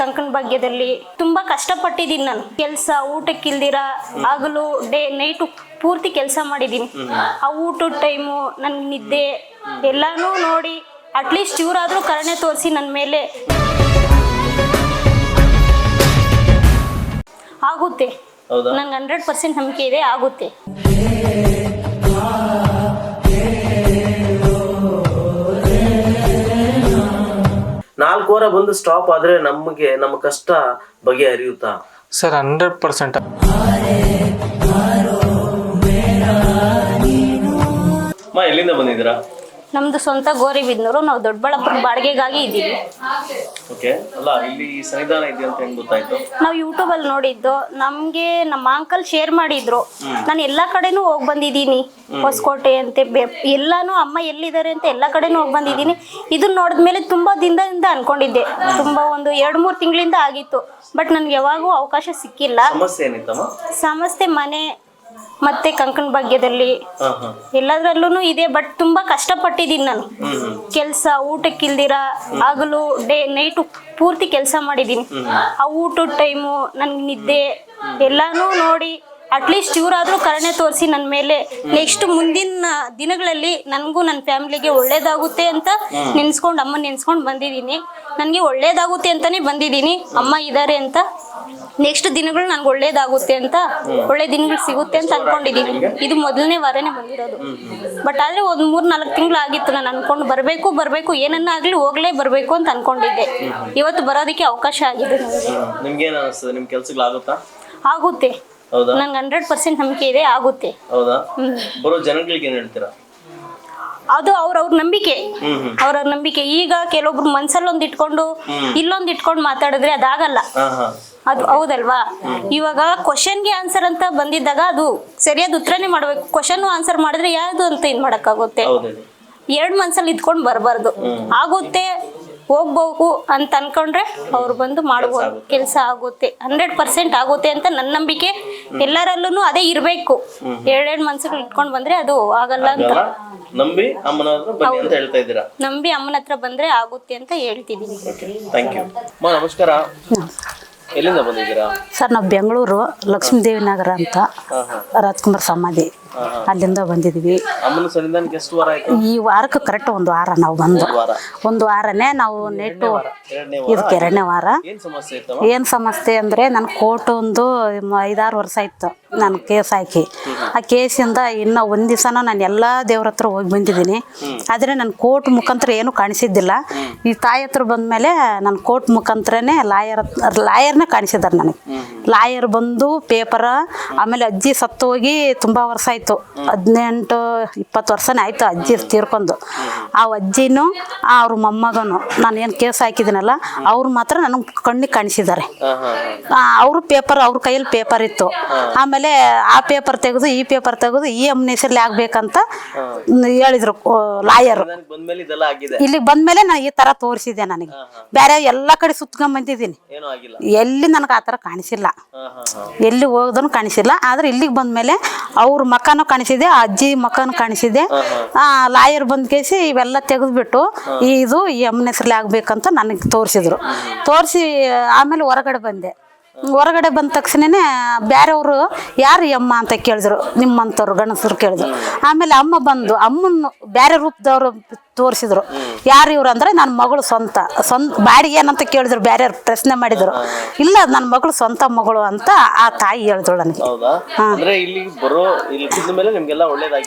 ಕಂಕಣ ಭಾಗ್ಯದಲ್ಲಿ ತುಂಬಾ ಕಷ್ಟಪಟ್ಟಿದ್ದೀನಿ ನಾನು. ಕೆಲಸ ಊಟಕ್ಕಿಲ್ದಿರ ಆಗಲು ಡೇ ನೈಟು ಪೂರ್ತಿ ಕೆಲಸ ಮಾಡಿದ್ದೀನಿ. ಆ ಊಟದ ಟೈಮು ನನ್ನ ನಿದ್ದೆ ಎಲ್ಲಾನು ನೋಡಿ ಅಟ್ಲೀಸ್ಟ್ ಇವರಾದರೂ ಕರುಣೆ ತೋರಿಸಿ ನನ್ನ ಮೇಲೆ ಆಗುತ್ತೆ. ನಂಗೆ ಹಂಡ್ರೆಡ್ ಪರ್ಸೆಂಟ್ ನಂಬಿಕೆ ಇದೆ ಆಗುತ್ತೆ. ನಾಲ್ಕು ವಾರ ಬಂದು ಸ್ಟಾಪ್ ಆದ್ರೆ ನಮಗೆ ನಮ್ಮ ಕಷ್ಟ ಬಗೆಹರಿಯುತ್ತಾ ಸರ್ ಹಂಡ್ರೆಡ್ ಪರ್ಸೆಂಟ್ ಮಾ ಎಲ್ಲಿಂದ ಬಂದಿದ್ದೀರಾ? ನಮ್ದು ಸ್ವಂತ ಗೋರಿಬಿದ್ನೂರು ನಾವು ದೊಡ್ಡಬಳ್ಳಾಪುರ ಬಾಡಿಗೆಗಾಗಿ ಇದ್ದೀವಿ ಓಕೆ. ಅಲ್ಲ ಇಲ್ಲಿ ಸನ್ನಿಧಾನ ಇದೆ ಅಂತ ಹೆಂಗ್ ಗೊತ್ತಾಯ್ತು? ನಾವು ಯೂಟ್ಯೂಬಲ್ಲಿ ನೋಡಿದ್ದು ನಮಗೆ ನಮ್ಮ ಅಂಕಲ್ ಶೇರ್ ಮಾಡಿದ್ರು. ನಾನು ಎಲ್ಲಾ ಕಡೆನೂ ಹೋಗಿ ಬಂದಿದ್ದೀನಿ. ಹೊಸಕೋಟೆ ಅಂತೆ ಬೆ ಎಲ್ಲಾನು ಅಮ್ಮ ಎಲ್ಲಿದ್ದಾರೆ ಅಂತ ಎಲ್ಲಾ ಕಡೆನೂ ಹೋಗಿ ಬಂದಿದ್ದೀನಿ. ಇದನ್ನ ನೋಡಿದ್ಮೇಲೆ ತುಂಬಾ ದಿನದಿಂದ ಅನ್ಕೊಂಡಿದ್ದೆ. ತುಂಬಾ ಒಂದು ಎರಡು ಮೂರು ತಿಂಗಳಿಂದ ಆಗಿತ್ತು. ಬಟ್ ನನಗೆ ಯಾವಾಗೂ ಅವಕಾಶ ಸಿಕ್ಕಿಲ್ಲ. ಸಮಸ್ಯೆ ಏನಿತ್ತಮ್ಮ? ಸಮಸ್ಯೆ ಮನೆ ಮತ್ತೆ ಕಂಕಣ ಭಾಗ್ಯದಲ್ಲಿ. ಎಲ್ಲದ್ರಲ್ಲೂ ಇದೆ ಬಟ್ ತುಂಬಾ ಕಷ್ಟಪಟ್ಟಿದ್ದೀನಿ ನಾನು. ಕೆಲಸ ಊಟಕ್ಕಿಲ್ದಿರ ಹಗಲು ಡೇ ನೈಟು ಪೂರ್ತಿ ಕೆಲಸ ಮಾಡಿದ್ದೀನಿ. ಆ ಊಟದ ಟೈಮು ನನ್ಗೆ ನಿದ್ದೆ ಎಲ್ಲಾನು ನೋಡಿ ಅಟ್ಲೀಸ್ಟ್ ಇವರಾದ್ರೂ ಕರುಣೆ ತೋರಿಸಿ ನನ್ನ ಮೇಲೆ ನೆಕ್ಸ್ಟ್ ಮುಂದಿನ ದಿನಗಳಲ್ಲಿ ನನಗೂ ನನ್ನ ಫ್ಯಾಮಿಲಿಗೆ ಒಳ್ಳೇದಾಗುತ್ತೆ ಅಂತ ನೆನ್ಸ್ಕೊಂಡು ಅಮ್ಮ ನೆನ್ಸ್ಕೊಂಡು ಬಂದಿದ್ದೀನಿ. ನನಗೆ ಒಳ್ಳೇದಾಗುತ್ತೆ ಅಂತಾನೆ ಬಂದಿದ್ದೀನಿ. ಅಮ್ಮ ಇದ್ದಾರೆ ಅಂತ ನೆಕ್ಸ್ಟ್ ದಿನಗಳು ನನ್ಗೆ ಒಳ್ಳೇದಾಗುತ್ತೆ ಅಂತ ಒಳ್ಳೆ ದಿನಗಳು ಸಿಗುತ್ತೆ ಅಂತ ಅನ್ಕೊಂಡಿದ್ದೀನಿ ಇದು ಮೊದಲನೇ ವಾರನೇ ಬಂದಿರೋದು. ಬಟ್ ಆದ್ರೆ ಒಂದ್ ಮೂರ್ ನಾಲ್ಕು ತಿಂಗಳು ಆಗಿತ್ತು ನಾನು ಅನ್ಕೊಂಡು ಬರಬೇಕು ಬರಬೇಕು ಏನನ್ನ ಆಗ್ಲಿ ಹೋಗ್ಲೇ ಬರಬೇಕು ಅಂತ ಅನ್ಕೊಂಡಿದ್ದೆ. ಇವತ್ತು ಬರೋದಕ್ಕೆ ಅವಕಾಶ ಆಗಿದೆ. ನನಗೆ ನಿಮ್ಗೆ ನಿಮ್ ಕೆಲ್ಸಗಳಾಗುತ್ತಾ ಆಗುತ್ತೆ? ಹೌದಾ? ನಂಗೆ ಹಂಡ್ರೆಡ್ ಪರ್ಸೆಂಟ್ ನಂಬಿಕೆ ಇದೆ ಆಗುತ್ತೆ. ಹೌದಾ? ಬರೋ ಜನಗಳಿಗೆ ಏನ್ ಹೇಳ್ತೀರಾ? ಅದು ಅವ್ರವ್ರ ನಂಬಿಕೆ. ಅವ್ರವ್ರ ನಂಬಿಕೆ. ಈಗ ಕೆಲವೊಬ್ರು ಮನ್ಸಲ್ಲಿ ಒಂದ್ ಇಟ್ಕೊಂಡು ಇಲ್ಲೊಂದ್ ಇಟ್ಕೊಂಡು ಮಾತಾಡಿದ್ರೆ ಅದಾಗಲ್ಲ. ಅದು ಹೌದಲ್ವಾ? ಇವಾಗ ಕ್ವಶನ್ಗೆ ಆನ್ಸರ್ ಅಂತ ಬಂದಿದ್ದಾಗ ಅದು ಸರಿಯಾದ ಉತ್ತರನೇ ಮಾಡ್ಬೇಕು. ಕ್ವಶನ್ ಆನ್ಸರ್ ಮಾಡಿದ್ರೆ ಯಾವ್ದು ಅಂತ ಇದ್ ಮಾಡಕ್ಕಾಗುತ್ತೆ? ಎರಡ್ ಎರಡು ಮನ್ಸಲ್ಲಿ ಇದ್ಕೊಂಡು ಬರಬಾರ್ದು. ಆಗುತ್ತೆ ಹೋಗ್ಬೇಕು ಅಂತ ಅನ್ಕೊಂಡ್ರೆ ಅವ್ರು ಬಂದು ಮಾಡ್ಬೋದು ಕೆಲಸ ಆಗುತ್ತೆ. ಹಂಡ್ರೆಡ್ ಪರ್ಸೆಂಟ್ ಆಗುತ್ತೆ ಅಂತ ನನ್ನ ನಂಬಿಕೆ. ಎಲ್ಲರಲ್ಲೂ ಅದೇ ಇರಬೇಕು. ಎರಡೆರಡು ಮನ್ಸುಗಳು ಇಟ್ಕೊಂಡು ಬಂದ್ರೆ ಅದು ಆಗಲ್ಲ ಅಂತ. ನಂಬಿ ಅಮ್ಮನ ಹತ್ರ ಬನ್ನಿ ಅಂತ ಹೇಳ್ತಾ ಇದ್ದೀರಾ? ನಂಬಿ ಅಮ್ಮನ ಹತ್ರ ಬಂದ್ರೆ ಆಗುತ್ತೆ ಅಂತ ಹೇಳ್ತಿದ್ದೀನಿ ಥ್ಯಾಂಕ್ ಯು ಅಮ್ಮ ನಮಸ್ಕಾರ. ಎಲ್ಲಿಂದ ಬಂದಿದ್ದೀರಾ? ಸರ್ ನಾವು ಬೆಂಗಳೂರು ಲಕ್ಷ್ಮೀದೇವಿ ನಗರ ಅಂತ. ರಾಜ್ಕುಮಾರ್ ಸಮಾಧಿ. ಅಲ್ಲಿಂದ ಬಂದಿದ್ವಿ. ಈ ವಾರಕ್ಕೆ ಕರೆಕ್ಟ್ ಒಂದು ವಾರ ನಾವು ಬಂದು. ಒಂದು ವಾರನೇ ನಾವು ನೆಟ್ಟು ಇದಕ್ಕೆ ಎರಡನೇ ವಾರ. ಏನ್ ಸಮಸ್ಯೆ ಅಂದರೆ ನನ್ನ ಕೋರ್ಟ್ ಒಂದು ಐದಾರು ವರ್ಷ ಇತ್ತು ನಾನು ಕೇಸ್ ಹಾಕಿ. ಆ ಕೇಸಿಂದ ಇನ್ನೂ ಒಂದು ದಿವಸನ ನಾನು ಎಲ್ಲ ದೇವ್ರ ಹತ್ರ ಹೋಗಿ ಬಂದಿದ್ದೀನಿ. ಆದರೆ ನನ್ನ ಕೋರ್ಟ್ ಮುಖಾಂತರ ಏನೂ ಕಾಣಿಸಿದ್ದಿಲ್ಲ. ಈ ತಾಯಿ ಹತ್ರ ಬಂದಮೇಲೆ ನನ್ನ ಕೋರ್ಟ್ ಮುಖಾಂತರನೇ ಲಾಯರ್ ಲಾಯರ್ನೇ ಕಾಣಿಸಿದ್ದಾರೆ ನನಗೆ. ಲಾಯರ್ ಬಂದು ಪೇಪರ ಆಮೇಲೆ ಅಜ್ಜಿ ಸತ್ತು ಹೋಗಿ ತುಂಬ ವರ್ಷ ಆಯಿತು. ಹದಿನೆಂಟು ಇಪ್ಪತ್ತು ವರ್ಷನೇ ಆಯಿತು ಅಜ್ಜಿ ತೀರ್ಕೊಂಡು. ಆ ಅಜ್ಜಿನೂ ಅವ್ರ ಮೊಮ್ಮಗನು ನಾನು ಏನು ಕೇಸ್ ಹಾಕಿದ್ದೀನಲ್ಲ ಅವ್ರು ಮಾತ್ರ ನನಗೆ ಕಣ್ಣಿಗೆ ಕಾಣಿಸಿದ್ದಾರೆ. ಅವರು ಪೇಪರ್ ಅವ್ರ ಕೈಯಲ್ಲಿ ಪೇಪರ್ ಇತ್ತು. ಆಮೇಲೆ ಆ ಪೇಪರ್ ತೆಗೆದು ಈ ಪೇಪರ್ ತೆಗೆದು ಈ ಅಮ್ಮನ ಹೆಸರಲ್ಲಿ ಆಗ್ಬೇಕಂತ ಹೇಳಿದ್ರು ಲಾಯರ್. ಇಲ್ಲಿಗೆ ಬಂದ್ಮೇಲೆ ನಾನು ಈ ತರ ತೋರಿಸಿದೆ ನನಗೆ. ಬೇರೆ ಎಲ್ಲ ಕಡೆ ಸುತ್ಕೊಂಡ್ ಬಂದಿದ್ದೀನಿ. ಎಲ್ಲಿ ನನಗೆ ಆ ಥರ ಕಾಣಿಸಿಲ್ಲ. ಎಲ್ಲಿ ಹೋಗೋದನ್ನು ಕಾಣಿಸಿಲ್ಲ. ಆದ್ರೆ ಇಲ್ಲಿಗೆ ಬಂದ್ಮೇಲೆ ಅವ್ರ ಕಾಣಿಸಿದೆ ಆ ಅಜ್ಜಿ ಮಕ್ಕನೂ ಕಾಣಿಸಿದೆ. ಆ ಲಾಯರ್ ಬಂದ್ ಕೇಸಿ ಇವೆಲ್ಲ ತೆಗೆದ್ಬಿಟ್ಟು ಇದು ಈ ಅಮ್ಮನ ಹೆಸರಲ್ಲಿ ಆಗ್ಬೇಕಂತ ನನಗೆ ತೋರಿಸಿದ್ರು. ತೋರಿಸಿ ಆಮೇಲೆ ಹೊರಗಡೆ ಬಂದೆ. ಹೊರಗಡೆ ಬಂದ ತಕ್ಷಣನೇ ಬೇರೆಯವರು ಯಾರು ಅಮ್ಮ ಅಂತ ಕೇಳಿದ್ರು? ನಿಮ್ಮಂಥವ್ರು ಗಣಸರು ಕೇಳಿದ್ರು. ಆಮೇಲೆ ಅಮ್ಮ ಬಂದು ಅಮ್ಮನ ಬೇರೆ ರೂಪದವ್ರು ತೋರಿಸಿದ್ರು. ಯಾರು ಇವ್ರು ಅಂದ್ರೆ ನನ್ನ ಮಗಳು ಸ್ವಂತ. ಸ್ವಂತ ಬಾಡಿಗೆ ಏನಂತ ಕೇಳಿದ್ರು ಬೇರೆ ಪ್ರಶ್ನೆ ಮಾಡಿದ್ರು. ಇಲ್ಲ ನನ್ನ ಮಗಳು ಸ್ವಂತ ಮಗಳು ಅಂತ ಆ ತಾಯಿ ಹೇಳಿದ್ರು ನನಗೆ. ಹೌದಾ? ಅಂದ್ರೆ ಇಲ್ಲಿ ಬರೋ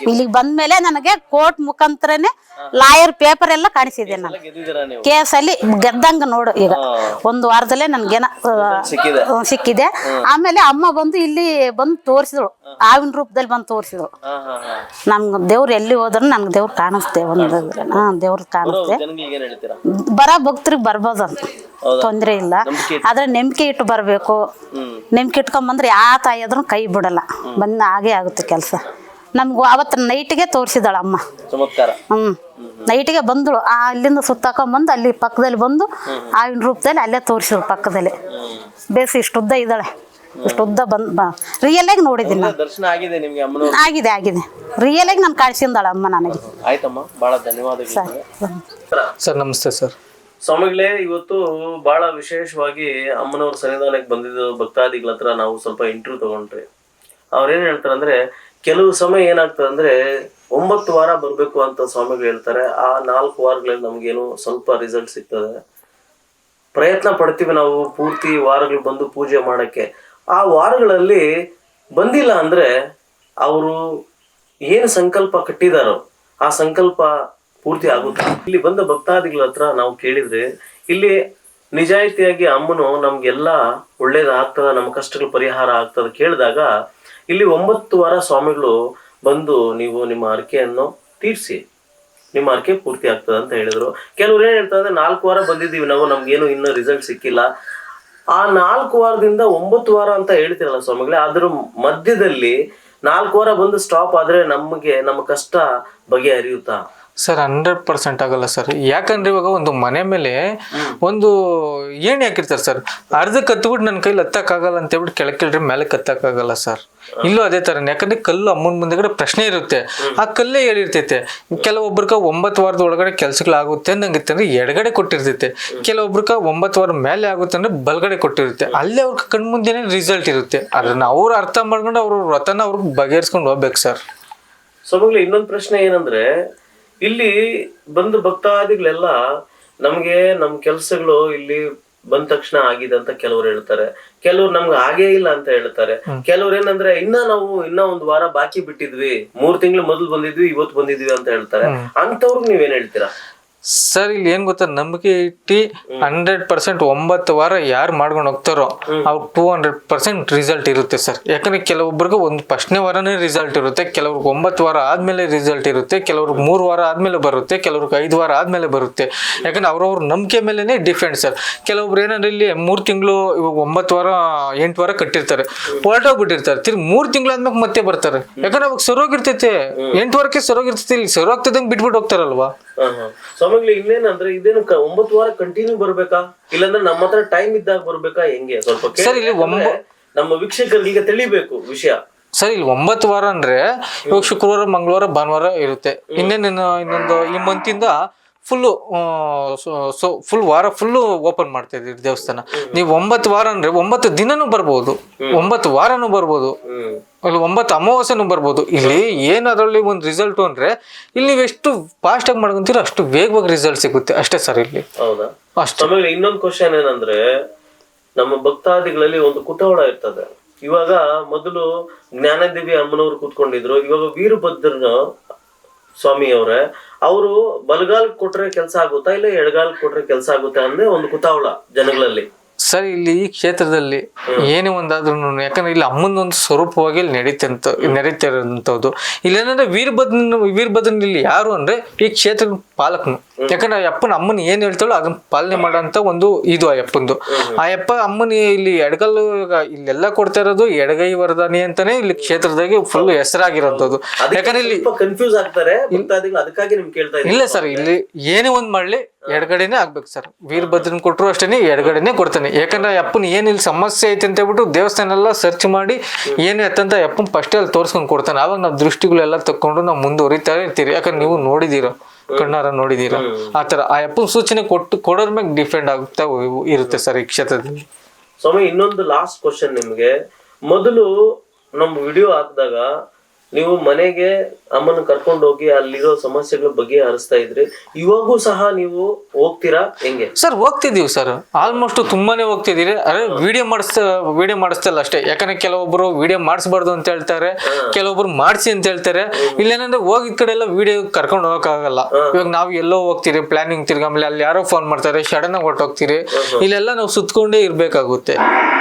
ಇಲ್ಲಿ ಬಂದ ಮೇಲೆ ಇಲ್ಲಿಗೆ ನನಗೆ ಕೋರ್ಟ್ ಮುಖಾಂತರನೇ ಲಾಯರ್ ಪೇಪರ್ ಎಲ್ಲ ಕಾಣಿಸಿದೆ ನಾನು ಕೇಸಲ್ಲಿ ಗೆದ್ದಂಗ ನೋಡು ಈಗ. ಒಂದು ವಾರದಲ್ಲೇ ನನ್ಗೇನ ಸಿಕ್ಕಿದೆ. ಆಮೇಲೆ ಅಮ್ಮ ಬಂದು ಇಲ್ಲಿ ಬಂದು ತೋರಿಸಿದ್ರು. ಆವಿನ ರೂಪದಲ್ಲಿ ಬಂದು ತೋರಿಸಿದ್ರು. ಹಾ ಹಾ ಹಾ. ನಮ್ಗೆ ದೇವ್ರು ಎಲ್ಲಿ ಹೋದ್ರು ನನ್ಗೆ ದೇವ್ರು ಕಾಣಿಸ್ತೇವೆ ಒಂದು ಹಾ ದೇವ್ರು ಬರೋ ಕಾಣಿಸ್ತೆ ಜನಗಳಿಗೆ ಏನ್ ಹೇಳ್ತೀರಾ? ಬರ ಭಕ್ತರಿಗೆ ಬರ್ಬೋದು ತೊಂದ್ರೆ ತೊಂದರೆ ಇಲ್ಲ. ನಂಬಿಕೆ ಆದ್ರೆ ನಂಬಿಕೆ ಇಟ್ಟು ಬರಬೇಕು. ನೆಮ್ಕೆ ನಂಬಿಕೆ ಇಟ್ಕೊಂಬಂದ್ರೆ ಯಾ ತಾಯಿ ಆದ್ರೂ ಕೈ ಬಿಡಲ್ಲ. ಬಂದ ಹಾಗೇ ಆಗುತ್ತೆ ಕೆಲಸ. ನಮ್ಗೆ ಅವತ್ತು ನೈಟ್ಗೆ ತೋರಿಸಿದಾಳ ಅಮ್ಮ. ಚಮತ್ಕಾರ. ಹ್ಮ್. ನೈಟಿಗೆ ಬಂದಳು ಆ ಅಲ್ಲಿಂದ ಸುತ್ತಾಕೊಂಬಂದು ಅಲ್ಲಿ ಪಕ್ಕದಲ್ಲಿ ಬಂದು ಆವಿನ ರೂಪದಲ್ಲಿ ಅಲ್ಲೇ ತೋರಿಸಿದ್ರು ಪಕ್ಕದಲ್ಲಿ. ಬೇಸಿ ಇಷ್ಟುದ್ದ ಇದ್ದಾಳೆ. ಇಷ್ಟುದ್ದ ಬಂದ್ ರಿಯಲ್ ಆಗಿ ನೋಡಿದ್ದೀನಿ ದರ್ಶನ ಆಗಿದೆ ನಿಮಗೆ ಅಮ್ಮನ ಆಗಿದೆ ಆಗಿದೆ. ರಿಯಲ್ ಆಗಿ ನಾನು ಕಾಣಿಸಿದ್ದಾಳ ಅಮ್ಮ ನನಗೆ. ಆಯ್ತಮ್ಮ ಬಹಳ ಧನ್ಯವಾದಗಳು. ಸರಿ ಸರ್ ನಮಸ್ತೆ ಸರ್. ಸ್ವಾಮಿಗಳೇ ಇವತ್ತು ಬಹಳ ವಿಶೇಷವಾಗಿ ಅಮ್ಮನವ್ರ ಸನ್ನಿಧಾನಕ್ಕೆ ಬಂದಿದ್ದ ಭಕ್ತಾದಿಗಳ ಹತ್ರ ನಾವು ಸ್ವಲ್ಪ ಇಂಟರ್ವ್ಯೂ ತಗೊಂಡ್ರಿ ಅವ್ರೇನ್ ಹೇಳ್ತಾರೆ ಅಂದ್ರೆ ಕೆಲವು ಸಮಯ ಏನಾಗ್ತದೆ ಅಂದ್ರೆ ಒಂಬತ್ತು ವಾರ ಬರ್ಬೇಕು ಅಂತ ಸ್ವಾಮಿಗಳು ಹೇಳ್ತಾರೆ. ಆ ನಾಲ್ಕು ವಾರಗಳಲ್ಲಿ ನಮ್ಗೇನು ಸ್ವಲ್ಪ ರಿಸಲ್ಟ್ ಸಿಗ್ತದೆ. ಪ್ರಯತ್ನ ಪಡ್ತೀವಿ ನಾವು ಪೂರ್ತಿ ವಾರಗಳು ಬಂದು ಪೂಜೆ ಮಾಡಕ್ಕೆ. ಆ ವಾರಗಳಲ್ಲಿ ಬಂದಿಲ್ಲ ಅಂದ್ರೆ ಅವರು ಏನು ಸಂಕಲ್ಪ ಕಟ್ಟಿದಾರೋ ಆ ಸಂಕಲ್ಪ ಪೂರ್ತಿ ಆಗುತ್ತೆ? ಇಲ್ಲಿ ಬಂದ ಭಕ್ತಾದಿಗಳ ಹತ್ರ ನಾವು ಕೇಳಿದ್ರೆ, ಇಲ್ಲಿ ನಿಜಾಯಿತಿಯಾಗಿ ಅಮ್ಮನು ನಮ್ಗೆಲ್ಲ ಒಳ್ಳೇದಾಗ್ತದ ನಮ್ಮ ಕಷ್ಟಗಳು ಪರಿಹಾರ ಆಗ್ತದ ಕೇಳಿದಾಗ ಇಲ್ಲಿ ಒಂಬತ್ತು ವಾರ ಸ್ವಾಮಿಗಳು ಬಂದು ನೀವು ನಿಮ್ಮ ಹರಕೆಯನ್ನು ತೀರ್ಸಿ, ನಿಮ್ಮ ಅರ್ಕೆ ಪೂರ್ತಿ ಆಗ್ತದೆ ಅಂತ ಹೇಳಿದ್ರು. ಕೆಲವ್ರು ಏನು ಹೇಳ್ತಾರೆ ನಾಲ್ಕು ವಾರ ಬಂದಿದ್ದೀವಿ ನಾವು, ನಮ್ಗೇನು ಇನ್ನೂ ರಿಸಲ್ಟ್ ಸಿಕ್ಕಿಲ್ಲ. ಆ ನಾಲ್ಕು ವಾರದಿಂದ ಒಂಬತ್ತು ವಾರ ಅಂತ ಹೇಳ್ತೀರಲ್ಲ ಸ್ವಾಮಿಗಳೇ ಅದ್ರ ಮಧ್ಯದಲ್ಲಿ ನಾಲ್ಕು ವಾರ ಬಂದು ಸ್ಟಾಪ್ ಆದ್ರೆ ನಮಗೆ ನಮ್ಮ ಕಷ್ಟ ಬಗೆಹರಿಯುತ್ತಾ? ಸರ್ ಹಂಡ್ರೆಡ್ ಪರ್ಸೆಂಟ್ ಆಗಲ್ಲ ಸರ್. ಯಾಕಂದ್ರೆ ಇವಾಗ ಒಂದು ಮನೆ ಮೇಲೆ ಒಂದು ಏಣಿ ಹಾಕಿರ್ತಾರೆ ಸರ್. ಅರ್ಧ ಕತ್ಬಿಟ್ಟು ನನ್ನ ಕೈಲಿ ಹತ್ತಕ್ಕಾಗಲ್ಲ ಅಂತ ಹೇಳ್ಬಿಟ್ಟು ಕೆಳಕಿಳ್ರಿ ಮೇಲೆ ಆಗಲ್ಲ ಸರ್. ಇಲ್ಲೂ ಅದೇ ಥರ ಯಾಕಂದ್ರೆ ಕಲ್ಲು ಅಮ್ಮನ ಮುಂದೆಗಡೆ ಪ್ರಶ್ನೆ ಇರುತ್ತೆ. ಆ ಕಲ್ಲೇ ಹೇಳಿರ್ತೈತೆ. ಕೆಲವೊಬ್ರಕ ಒಂಬತ್ತು ವಾರದ ಒಳಗಡೆ ಕೆಲ್ಸಗಳಾಗುತ್ತೆ ಅನ್ನಂಗಿತ್ತೆ ಅಂದ್ರೆ ಎಡಗಡೆ ಕೊಟ್ಟಿರ್ತೈತೆ. ಕೆಲವೊಬ್ರಕ ಒಂಬತ್ತು ವಾರ ಮೇಲೆ ಆಗುತ್ತೆ ಅಂದ್ರೆ ಬಲಗಡೆ ಕೊಟ್ಟಿರುತ್ತೆ. ಅಲ್ಲೇ ಅವ್ರ ಕಣ್ಮುಂದೆನೇ ರಿಸಲ್ಟ್ ಇರುತ್ತೆ. ಅದನ್ನ ಅವ್ರು ಅರ್ಥ ಮಾಡ್ಕೊಂಡು ಅವ್ರ ವ್ರತನ ಅವ್ರಿಗೆ ಬಗೆಹರಿಸ್ಕೊಂಡು ಹೋಗ್ಬೇಕು ಸರ್. ಸೊ ಇನ್ನೊಂದು ಪ್ರಶ್ನೆ ಏನಂದ್ರೆ ಇಲ್ಲಿ ಬಂದ ಭಕ್ತಾದಿಗಳೆಲ್ಲ ನಮ್ಗೆ ನಮ್ ಕೆಲ್ಸಗಳು ಇಲ್ಲಿ ಬಂದ ತಕ್ಷಣ ಆಗಿದೆ ಅಂತ ಕೆಲವ್ರು ಹೇಳ್ತಾರೆ. ಕೆಲವ್ರು ನಮ್ಗೆ ಆಗೇ ಇಲ್ಲ ಅಂತ ಹೇಳ್ತಾರೆ. ಕೆಲವ್ರು ಏನಂದ್ರೆ ಇನ್ನ ನಾವು ಇನ್ನ ಒಂದ್ ವಾರ ಬಾಕಿ ಬಿಟ್ಟಿದ್ವಿ. ಮೂರ್ ತಿಂಗಳು ಮೊದಲು ಬಂದಿದ್ವಿ ಇವತ್ತು ಬಂದಿದ್ವಿ ಅಂತ ಹೇಳ್ತಾರೆ. ಅಂತವ್ರಿಗೆ ನೀವೇನ್ ಹೇಳ್ತೀರಾ? ಸರ್ ಇಲ್ಲಿ ಏನ್ ಗೊತ್ತಾ? ನಂಬಿಕೆ ಇಟ್ಟು ಹಂಡ್ರೆಡ್ ಪರ್ಸೆಂಟ್ ಒಂಬತ್ತು ವಾರ ಯಾರು ಮಾಡ್ಕೊಂಡು ಹೋಗ್ತಾರೋ ಅವ್ರು ಟೂ ಹಂಡ್ರೆಡ್ ಪರ್ಸೆಂಟ್ ರಿಸಲ್ಟ್ ಇರುತ್ತೆ ಸರ್. ಯಾಕಂದ್ರೆ ಕೆಲವೊಬ್ರಿಗೆ ಒಂದು ಫಸ್ಟ್ನೇ ವಾರನೇ ರಿಸಲ್ಟ್ ಇರುತ್ತೆ ಕೆಲವ್ರಿಗೆ ಒಂಬತ್ತು ವಾರ ಆದ್ಮೇಲೆ ರಿಸಲ್ಟ್ ಇರುತ್ತೆ ಕೆಲವ್ರಿಗೆ ಮೂರು ವಾರ ಆದ್ಮೇಲೆ ಬರುತ್ತೆ ಕೆಲವ್ರಿಗೆ ಐದು ವಾರ ಆದ್ಮೇಲೆ ಬರುತ್ತೆ. ಯಾಕಂದ್ರೆ ಅವ್ರವ್ರ ನಂಬಿಕೆ ಮೇಲೆನೆ ಡಿಫೆಂಡ್ ಸರ್. ಕೆಲವೊಬ್ರು ಏನಂದ್ರೆ ಇಲ್ಲಿ ಮೂರು ತಿಂಗಳು ಇವಾಗ ಒಂಬತ್ತು ವಾರ ಎಂಟು ವಾರ ಕಟ್ಟಿರ್ತಾರೆ. ಹೊರಟೋಗ್ಬಿಟ್ಟಿರ್ತಾರೆ. ತಿರ್ಗಿ ಮೂರು ತಿಂಗಳು ಆದ್ಮೇಲೆ ಮತ್ತೆ ಬರ್ತಾರೆ. ಯಾಕಂದ್ರೆ ಅವಾಗ ಸರೋಗಿರ್ತೈತೆ. ಎಂಟು ವಾರಕ್ಕೆ ಸರೋಗಿರ್ತೈತೆ. ಇಲ್ಲಿ ಸರೋಗ್ತದಂಗೆ ಬಿಟ್ಬಿಟ್ಟು ಹೋಗ್ತಾರಲ್ವಾ? ಹಾ, ಹಾ. ಸ್ವಾಮಿಗಳು ಇನ್ನೇನಂದ್ರೆ ಇದೇನು ಕ- ಒಂಬತ್ತು ವಾರ ಕಂಟಿನ್ಯೂ ಬರ್ಬೇಕಾ? ಇಲ್ಲಾಂದ್ರೆ ನಮ್ಮ ಹತ್ರ ಟೈಮ್ ಇದ್ದಾಗ ಬರ್ಬೇಕಾ? ಹೆಂಗೆ? ಸ್ವಲ್ಪ. ಸರ್, ಇಲ್ಲಿ ನಮ್ಮ ವೀಕ್ಷಕರಿಗೆ ತಿಳಿಬೇಕು ವಿಷಯ. ಸರ್ ಇಲ್ಲಿ ಒಂಬತ್ತು ವಾರ ಅಂದ್ರೆ ಇವಾಗ ಶುಕ್ರವಾರ ಮಂಗಳವಾರ ಭಾನುವಾರ ಇರುತ್ತೆ. ಇನ್ನೇನು ಇನ್ನೊಂದು ಈ ಮಂತಿಂದ ಫುಲ್ಲು ಸೊ ಫುಲ್ ವಾರ ಫುಲ್ಲು ಓಪನ್ ಮಾಡ್ತಾ ಇದ್ದೀರಿ ದೇವಸ್ಥಾನ. ನೀವು ಒಂಬತ್ತು ವಾರ ಅಂದ್ರೆ ಒಂಬತ್ತು ದಿನನೂ ಬರ್ಬೋದು. ಒಂಬತ್ತು ವಾರನೂ ಬರ್ಬೋದು. ಅಲ್ಲಿ ಒಂಬತ್ತು ಅಮಾವಾಸ್ಯನೂ ಬರ್ಬೋದು. ಇಲ್ಲಿ ಏನು ಅದರಲ್ಲಿ ಒಂದು ರಿಸಲ್ಟ್ ಅಂದ್ರೆ ಇಲ್ಲಿ ನೀವು ಎಷ್ಟು ಫಾಸ್ಟ್ ಆಗಿ ಮಾಡ್ಕೊಂತೀರೋ ಅಷ್ಟು ವೇಗವಾಗಿ ರಿಸಲ್ಟ್ ಸಿಗುತ್ತೆ. ಅಷ್ಟೇ ಸರ್ ಇಲ್ಲಿ. ಹೌದಾ? ಅಷ್ಟೇ. ಇನ್ನೊಂದು ಕ್ವಶನ್ ಏನಂದ್ರೆ ನಮ್ಮ ಭಕ್ತಾದಿಗಳಲ್ಲಿ ಒಂದು ಕುತೂಹಲ ಇರ್ತದೆ. ಇವಾಗ ಮೊದಲು ಜ್ಞಾನದೇವಿ ಅಮ್ಮನವ್ರು ಕೂತ್ಕೊಂಡಿದ್ರು. ಇವಾಗ ವೀರಭದ್ರನ ಸ್ವಾಮಿ ಅವರ ಅವರು ಬಲಗಾಲ್ ಕೊಟ್ರೆ ಕೆಲಸ ಆಗುತ್ತಾ ಇಲ್ಲ ಎಡಗಾಲ್ ಕೊಟ್ರೆ ಕೆಲಸ ಆಗುತ್ತಾ ಅಂದ್ರೆ ಒಂದು ಕುತಾವಳ ಜನಗಳಲ್ಲಿ? ಸರ್ ಇಲ್ಲಿ ಈ ಕ್ಷೇತ್ರದಲ್ಲಿ ಏನೇ ಒಂದಾದ್ರೂ ಯಾಕಂದ್ರೆ ಇಲ್ಲಿ ಅಮ್ಮನ ಒಂದು ಸ್ವರೂಪವಾಗಿ ಇಲ್ಲಿ ನಡೀತಂತ ನಡೀತಿರೋಂಥದ್ದು ಇಲ್ಲೇನಂದ್ರೆ ವೀರಭದ್ರನ ವೀರಭದ್ರನ ಇಲ್ಲಿ ಯಾರು ಅಂದ್ರೆ ಈ ಕ್ಷೇತ್ರದ ಪಾಲಕನು. ಯಾಕಂದ್ರೆ ಅಪ್ಪನ ಅಮ್ಮನ ಏನ್ ಹೇಳ್ತಾಳೋ ಅದನ್ನ ಪಾಲನೆ ಮಾಡೋಂತ ಒಂದು ಇದು ಆ ಅಪ್ಪಂದು. ಆ ಅಪ್ಪ ಅಮ್ಮನ ಇಲ್ಲಿ ಎಡಗಲ್ಲು ಇಲ್ಲೆಲ್ಲ ಕೊಡ್ತಾ ಇರೋದು ಎಡಗೈ ವರದಾನಿ ಅಂತಾನೆ ಇಲ್ಲಿ ಕ್ಷೇತ್ರದಾಗೆ ಫುಲ್ ಹೆಸರಾಗಿರೋಂಥದ್ದು. ಯಾಕಂದ್ರೆ ಇಲ್ಲಿ ಕನ್ಫ್ಯೂಸ್ ಆಗ್ತಾರೆ ಅದಕ್ಕಾಗಿ ನಿಮ್ಗೆ ಕೇಳ್ತಾ ಇಲ್ಲ ಸರ್ ಇಲ್ಲಿ ಏನೇ ಒಂದ್ ಮಾಡ್ಲಿ ಎಡಗಡೆನೆ ಆಗ್ಬೇಕು ಸರ್. ವೀರಭದ್ರನ್ ಕೊಟ್ಟರು ಅಷ್ಟೇನೆ ಎಡಗಡೆನೆ ಕೊಡ್ತಾನೆ. ಯಾಕಂದ್ರೆ ಅಪ್ಪನ ಏನ್ ಇಲ್ಲಿ ಸಮಸ್ಯೆ ಐತೆ ಅಂತ ಹೇಳ್ಬಿಟ್ಟು ದೇವಸ್ಥಾನ ಎಲ್ಲ ಸರ್ಚ್ ಮಾಡಿ ಏನೇ ಅತ್ತಂತ ಅಪ್ಪನ್ ಫಸ್ಟ್ ಅಲ್ಲಿ ತೋರ್ಸ್ಕೊಂಡ್ ಕೊಡ್ತಾನೆ. ಅವಾಗ ನಾವು ದೃಷ್ಟಿಗಳೆಲ್ಲ ತಕೊಂಡು ನಾವು ಮುಂದುವರಿತಾ ಇರ್ತೀರಿ. ಯಾಕಂದ್ರೆ ನೀವು ನೋಡಿದೀರ. ಕಣ್ಣಾರ ನೋಡಿದೀರ? ಆತರ ಆ ಅಪ್ಪನ ಸೂಚನೆ ಕೊಟ್ಟು ಕೊಡೋರ್ ಮ್ಯಾಗ ಡಿಫೆಂಡ್ ಆಗ್ತಾ ಇರುತ್ತೆ ಸರ್ ಈ ಕ್ಷೇತ್ರದಲ್ಲಿ. ಸ್ವಾಮಿ ಇನ್ನೊಂದು ಲಾಸ್ಟ್ ಕ್ವಶನ್ ನಿಮ್ಗೆ. ಮೊದಲು ನಮ್ಮ ವಿಡಿಯೋ ಹಾಕಿದಾಗ ನೀವು ಮನೆಗೆ ಅಮ್ಮನ ಕರ್ಕೊಂಡು ಹೋಗಿ ಅಲ್ಲಿರೋ ಸಮಸ್ಯೆಗಳ ಬಗ್ಗೆ ಹರಿಸ್ತಾ ಇದ್ರಿ. ಇವಾಗೂ ಸಹ ನೀವು ಹೋಗ್ತೀರಾ? ಹೆಂಗೆ? Sir ಹೋಗ್ತಿದೀವಿ sir. ಆಲ್ಮೋಸ್ಟ್ ತುಂಬಾನೇ ಹೋಗ್ತಿದೀರಿ ಅರೆ ವಿಡಿಯೋ ಮಾಡಿಸ್ತಾ ವಿಡಿಯೋ ಮಾಡಿಸ್ತಲ್ಲ ಅಷ್ಟೇ. ಯಾಕಂದ್ರೆ ಕೆಲವೊಬ್ರು ವಿಡಿಯೋ ಮಾಡಿಸ್ಬಾರ್ದು ಅಂತ ಹೇಳ್ತಾರೆ. ಕೆಲವೊಬ್ರು ಮಾಡಿಸಿ ಅಂತ ಹೇಳ್ತಾರೆ. ಇಲ್ಲೇನಂದ್ರೆ ಹೋಗಿದ ಕಡೆ ಎಲ್ಲ ವಿಡಿಯೋ ಕರ್ಕೊಂಡು ಹೋಗಕ್ಕಾಗಲ್ಲ. ಇವಾಗ ನಾವು ಎಲ್ಲೋ ಹೋಗ್ತೀರಿ ಪ್ಲಾನಿಂಗ್ ತಿರ್ಗಿ ಆಮೇಲೆ ಅಲ್ಲಿ ಯಾರೋ ಫೋನ್ ಮಾಡ್ತಾರೆ ಸಡನ್ ಆಗಿ ಹೊರಟೋಗ್ತೀರಿ ಇಲ್ಲೆಲ್ಲ ನಾವು ಸುತ್ಕೊಂಡೇ ಇರ್ಬೇಕಾಗುತ್ತೆ.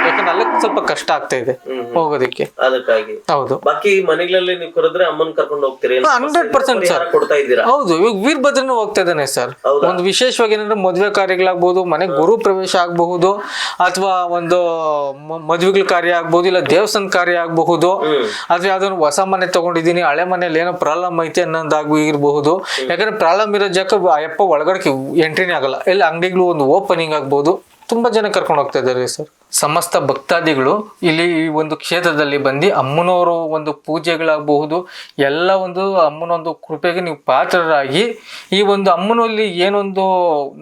ಯಾಕಂದ್ರೆ ಅಲ್ಲಿ ಸ್ವಲ್ಪ ಕಷ್ಟ ಆಗ್ತಾ ಇದೆ ಹೋಗೋದಕ್ಕೆ. ಅದಕ್ಕಾಗಿ. ಹೌದು. ಬಾಕಿ ಮನೆಗಳಲ್ಲಿ ನೀವು ಕರೆದ್ರೆ ಅಮ್ಮನ್ ಕರ್ಕೊಂಡು ಹೋಗ್ತೀರಿ. ಹಂಡ್ರೆಡ್ ಪರ್ಸೆಂಟ್ ಸರ್ ಕೊಡ್ತಾ ಇದ್ದೀರಾ? ಹೌದು ಇವಾಗ ವೀರಭದ್ರನು ಹೋಗ್ತಾ ಇದ್ದಾನೆ ಸರ್ ಒಂದು ವಿಶೇಷವಾಗಿ ಏನಂದ್ರೆ ಮದುವೆ ಕಾರ್ಯಗಳಾಗಬಹುದು ಮನೆ ಗುರು ಪ್ರವೇಶ ಆಗಬಹುದು ಅಥವಾ ಒಂದು ಮದುವೆಗಳ ಕಾರ್ಯ ಆಗ್ಬಹುದು ಇಲ್ಲ ದೇವಸ್ಥಾನ ಕಾರ್ಯ ಆಗಬಹುದು ಅಥವಾ ಯಾವ್ದಾದ್ರು ಹೊಸ ಮನೆ ತಗೊಂಡಿದ್ದೀನಿ ಹಳೆ ಮನೇಲಿ ಏನೋ ಪ್ರಾಬ್ಲಮ್ ಐತೆ ಅನ್ನೋದಾಗಿ ಇರಬಹುದು. ಯಾಕಂದ್ರೆ ಪ್ರಾಬ್ಲಮ್ ಇರೋ ಜಾಗ ಅಯ್ಯಪ್ಪ ಒಳಗಡೆ ಎಂಟ್ರಿನೇ ಆಗಲ್ಲ. ಇಲ್ಲ ಅಂಗಡಿಗಳು ಒಂದು ಓಪನಿಂಗ್ ಆಗ್ಬಹುದು ತುಂಬಾ ಜನ ಕರ್ಕೊಂಡು ಹೋಗ್ತಾ ಇದ್ದಾರೆ ಸರ್ ಸಮಸ್ತ ಭಕ್ತಾದಿಗಳು ಇಲ್ಲಿ ಈ ಒಂದು ಕ್ಷೇತ್ರದಲ್ಲಿ ಬಂದು ಅಮ್ಮನವರು ಒಂದು ಪೂಜೆಗಳಾಗಬಹುದು, ಎಲ್ಲ ಒಂದು ಅಮ್ಮನೊಂದು ಕೃಪೆಗೆ ನೀವು ಪಾತ್ರರಾಗಿ ಈ ಒಂದು ಅಮ್ಮನಲ್ಲಿ ಏನೊಂದು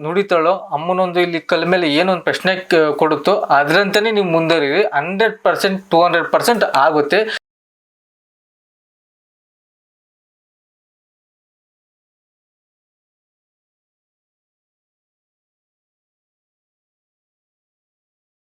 ನುಡಿತಾಳೋ, ಅಮ್ಮನೊಂದು ಇಲ್ಲಿ ಕಲ್ ಮೇಲೆ ಏನೊಂದು ಪ್ರಶ್ನೆ ಕೊಡುತ್ತೋ ಅದರಂತೆಯೇ ನೀವು ಮುಂದುವರಿರಿ. Hundred percent, two hundred percent ಆಗುತ್ತೆ.